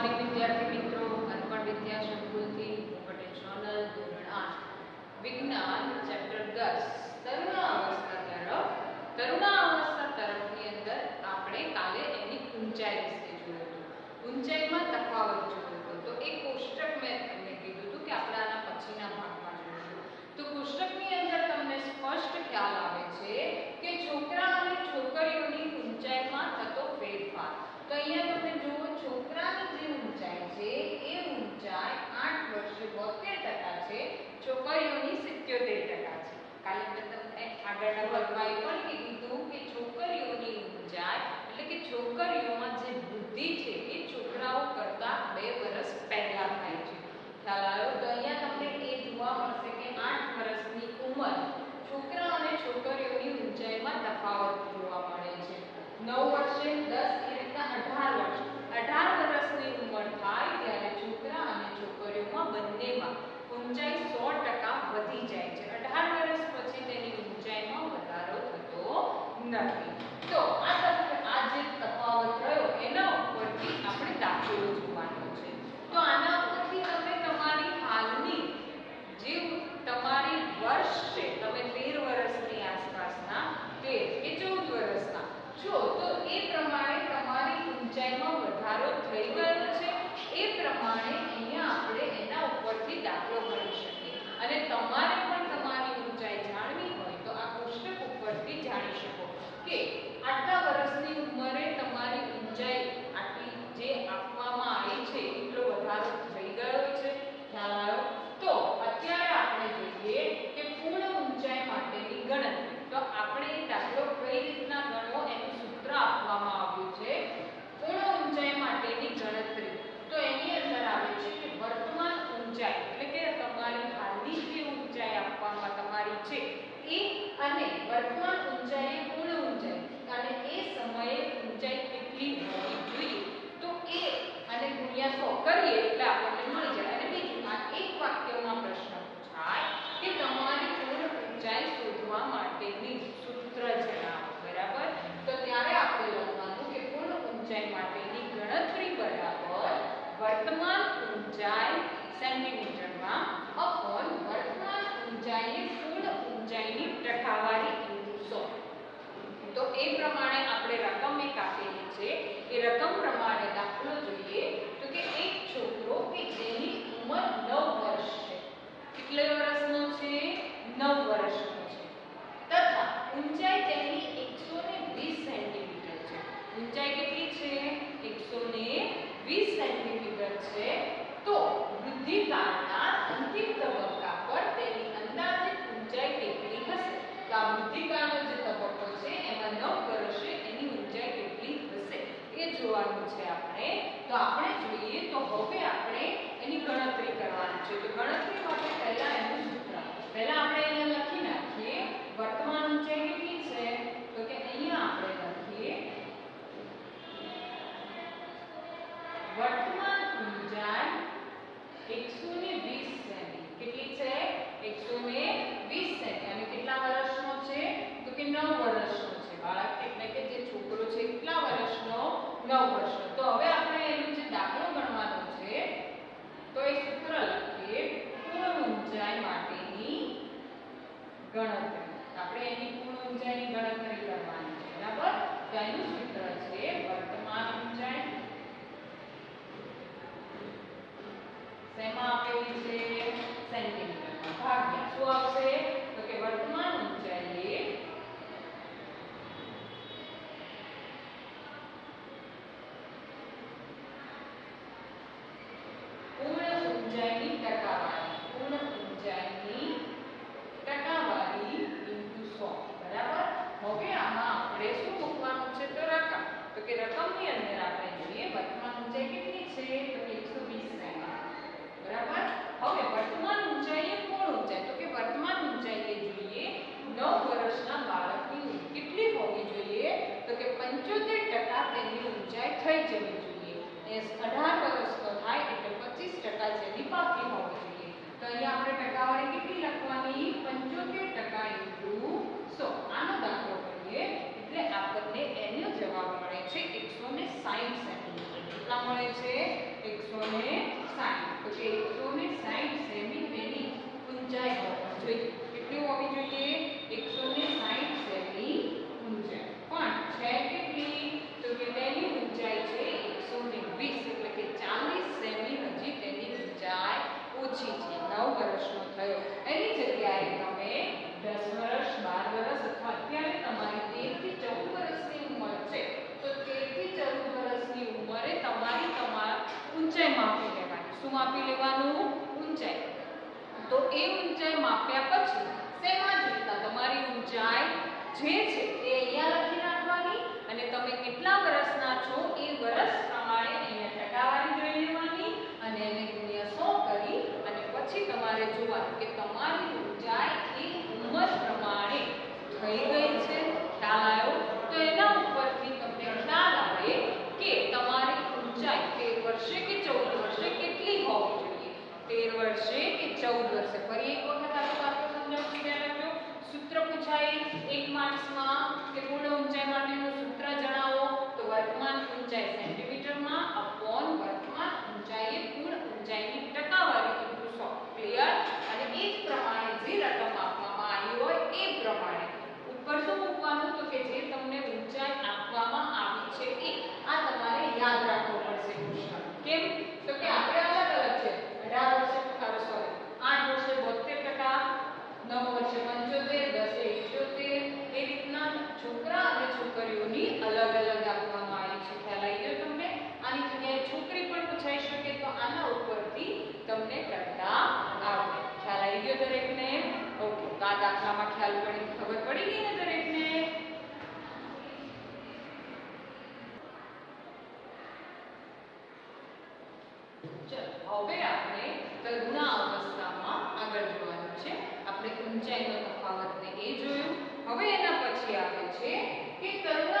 Morning વિદ્યાર્થી મિત્રો અનપણ વિદ્યા સંકુલથી પટેલ ધોરણ આઠ. વિજ્ઞાન ચેપ્ટર દસ. તરુણાવસ્થા તરફ. તરુણાવસ્થા તરફની અંદર આપણે કાલે એની ઊંચાઈ વિશે જોયું હતું. ઊંચાઈમાં તફાવત વર્ષે દસ એ રીતના અઢાર વર્ષ. અઢાર વર્ષની ઉંમર થાય ત્યારે છોકરા અને છોકરીઓમાં બંનેમાં ઊંચાઈ સો ટકા વધી જાય છે. અઢાર વર્ષ પછી તેની ઊંચાઈમાં વધારો થતો નથી. canetão laranja. God જે છે એ અહીંયા લખી નાખવાની અને તમે કેટલા વર્ષના છો એ વર્ષ પ્રમાણે અહીંયા ઘટાવાની જોઈ લેવાની અને એને ગુણ્યા સો કરી અને પછી તમારે જોવાનું કે તમારી ઊંચાઈ એ ઉંમર પ્રમાણે થઈ ગઈ દાખલામાં ખ્યાલ પડી, ખબર પડી ગઈ ને દરેકને? ચલો, હવે આપણે કલ્પના અવસ્થામાં આગળ જોવાનું છે. આપણે ઊંચાઈનો તફાવત ને એ જોયું. હવે એના પછી આવે છે કે કલ્પના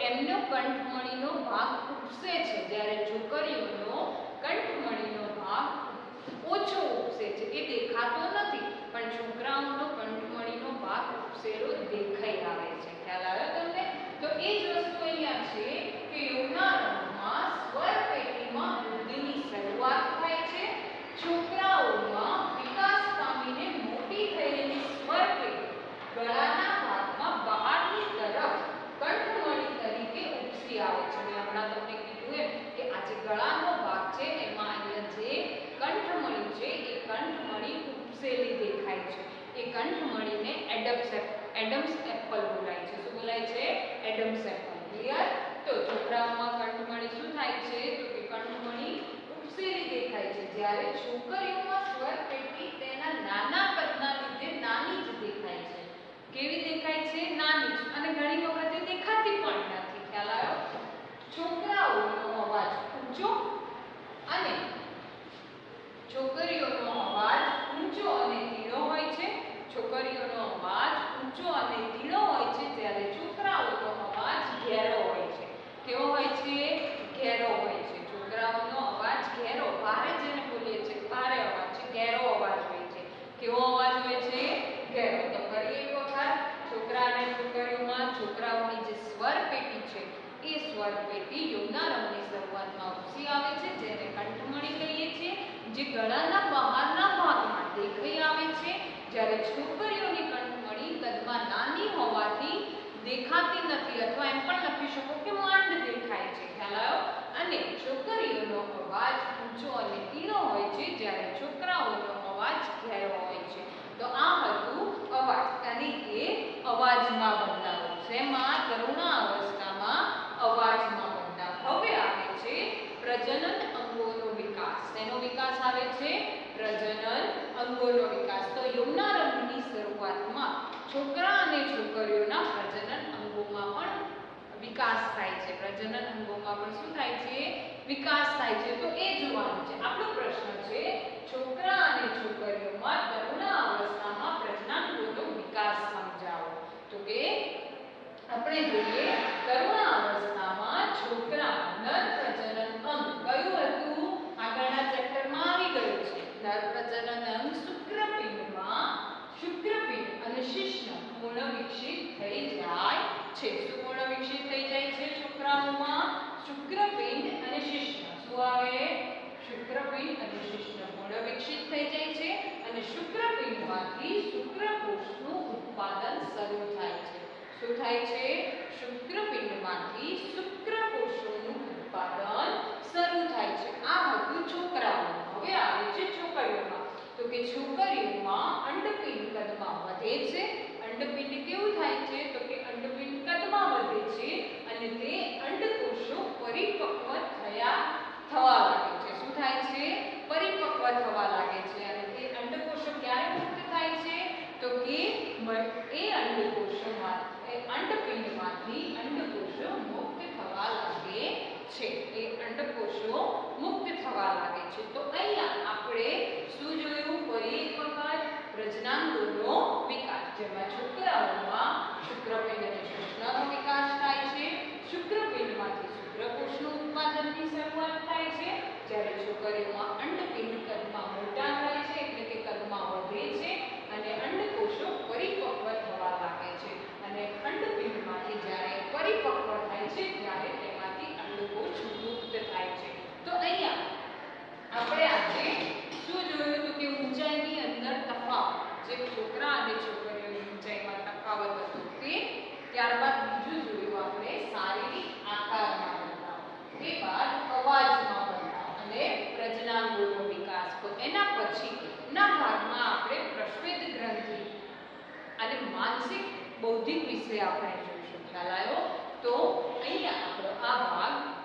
એમનો કંઠમણીનો ભાગ ઉપસે છે. જ્યારે છોકરીઓનો કંઠમણીનો ભાગ ઓછો ઉપસે છે એ દેખાતો નથી પણ છોકરાઓનો કંઠમણીનો ભાગ ઉપસેલો દેખાઈ આવે છે ખ્યાલ આવ્યો તમને તો એ જ વસ્તુ અહીંયા છે કે યોગનારંભમાં સ્વર પેટીમાં વૃદ્ધિની શરૂઆત થાય છે છોકરાઓમાં વિકાસ પામીને મોટી થયેલી સ્વર પેટી ગળાના ભાગમાં બહારની તરફ કંઠમણી તરીકે ઉપસી આવે છે મેં હમણાં તમને કીધું એમ કે આ જે ગળાનો ભાગ છે એમાં અહીંયા જે કંઠમણી છે એ કંઠમણી ઉપસેલી દેખાય છે એ કંઠમણીને એડમ્સ એડમ્સ એપલ બોલાય છે શું બોલાય છે એડમ્સ એપલ ક્લિયર તો છોકરાઓમાં કંઠમણી શું થાય છે તો કે કંઠમણી ઉપસેલી દેખાય છે જ્યારે છોકરીઓમાં સ્વર પેટી તેના નાના કદના લીધે નાની જ દેખાય છે કેવી દેખાય છે નાની જ અને ઘણી વખતે દેખાતી પણ નથી ખ્યાલ આવ્યો છોકરાઓનો અવાજ ઊંચો અને છોકરીઓનો અવાજ ઊંચો અને ધીરો હોય છે છોકરીઓનો અવાજ ઊંચો અને ધીરો હોય છે જ્યારે છોકરાઓનો અવાજ ઘેરો હોય છે. કેવો હોય છે? ઘેરો હોય છે. છોકરાઓનો અવાજ ઘેરો, ભારે જેને બોલીએ છીએ, ભારે અવાજ છે. ઘેરો અવાજ હોય છે. કેવો અવાજ હોય છે? ઘેરો. તો ફરી એક વખત છોકરા અને છોકરીઓમાં છોકરાઓની જે સ્વર પેટી છે, એ સ્વર પેટી યોગનારમની શરૂઆતમાં ઉપસી આવે છે, જેને કંઠમણી કહીએ છીએ. જે ગળાના બહારના ભાગમાં દેખાઈ આવે છે. જ્યારે છોકરીઓની કંઠમણી કદમાં નાની હોવાથી દેખાતી અથવા એમ પણ લખી શકો કે માંડ દેખાય છે. ખ્યાલ આવ્યો? અને છોકરીઓનો અવાજ ઊંચો અને ધીરો હોય છે. જ્યારે છોકરાઓનો અવાજ ઘેરો હોય છે તો આ હતું અવાજ અને એ અવાજમાં બદલાવ શેમાં તરુણા અવસ્થામાં અવાજમાં બદલાવ હવે આવે છે પ્રજનન અંગોનો વિકાસ શેનો વિકાસ આવે છે પ્રજનન અંગોનો વિકાસ તો યૌનારંભની શરૂઆતમાં છોકરા અને છોકરીઓના પ્રજનન અંગોમાં પણ વિકાસ થાય છે. પ્રજનન અંગોમાં પણ શું થાય છે? વિકાસ થાય છે. તો એ જોવાનું છે. આપણો પ્રશ્ન છે, છોકરા અને છોકરીઓમાં તરુણા અવસ્થામાં પ્રજનનાંગોનો વિકાસ સમજાવો. તો કે આપણે જોઈએ તરુણા અવસ્થામાં છોકરા નર પ્રજનન અંગ કયું હતું? આગળના ચેપ્ટરમાં આવી ગયું છે. નર પ્રજનન અંગ શુક્રપિંડમાં, શુક્રપિંડ અને શિશ્ન પૂર્ણ વિકસિત થઈ જાય છે. શું વિકસિત થઈ જાય છે છોકરાઓમાં શુક્રપિંડ અને શિશ્ન શું આવે? શુક્રપિંડ અને શિશ્ન ગુણ વિકસિત થઈ જાય છે અને શુક્રપિંડમાંથી શુક્રકોષનું ઉત્પાદન શરૂ થાય છે. શું થાય છે? શુક્રપિંડમાંથી શુક્રકોષોનું ઉત્પાદન શરૂ થાય છે. આ હતું છોકરાઓમાં હવે આવે છે છોકરીઓમાં. તો કે છોકરીઓમાં અંડપિંડ કદમાં વધે છે અંડપિંડ કેવું થાય છે તો કે અંડપિંડ કદમાં વધે છે અને તે અંડકોષો પરિપક્વ થયા થવા લાગે છે શું થાય છે પરિપક્વ થવા લાગે છે અને તે અંડકોષો ક્યારે મુક્ત થાય છે તો કે મ- એ અંડકોષોમાં એ અંડપિંડમાંથી અંડકોષો મુક્ત થવા લાગે છે એ અંડકોષો મુક્ત થવા લાગે છે તો અહીંયા આપણે શું જોયું ફરી એક વખત પ્રજનાંગોનો વિકાસ જેમાં છોકરાઓમાં શુક્રપિંડ અને શુક્રનો વિકાસ થાય છે શુક્રપિંડમાંથી શુક્રકોષનું ઉત્પાદનની શરૂઆત થાય છે જ્યારે છોકરીઓમાં અંડપિંડ કદમાં મોટા થાય છે એટલે કે કદમાં વધે છે અને અંડકોષો પરિપક્વ થવા લાગે છે અને અંડપિંડમાંથી જ્યારે પરિપક્વ થાય છે ત્યારે તેમાંથી અંડકોષ મુક્ત થાય છે તો અહીંયા આપણે આજે શું જોયું તો કે ઊંચાઈની અંદર તફાવત જે છોકરા અને છોકરીઓની ઊંચાઈમાં તફાવત હતો તે ત્યારબાદ બીજું જોયું આપણે શારીરિક આકારમાં બદલાવ તે બાદ અવાજમાં બદલાવ અને પ્રજનાંગોનો વિકાસ તો એના પછી ના ભાગમાં આપણે પ્રશ્વેદ ગ્રંથિ અને માનસિક બૌદ્ધિક વિશે આપણે જોઈશું ખ્યાલ આવ્યો તો અહીંયા આપણો આ ભાગ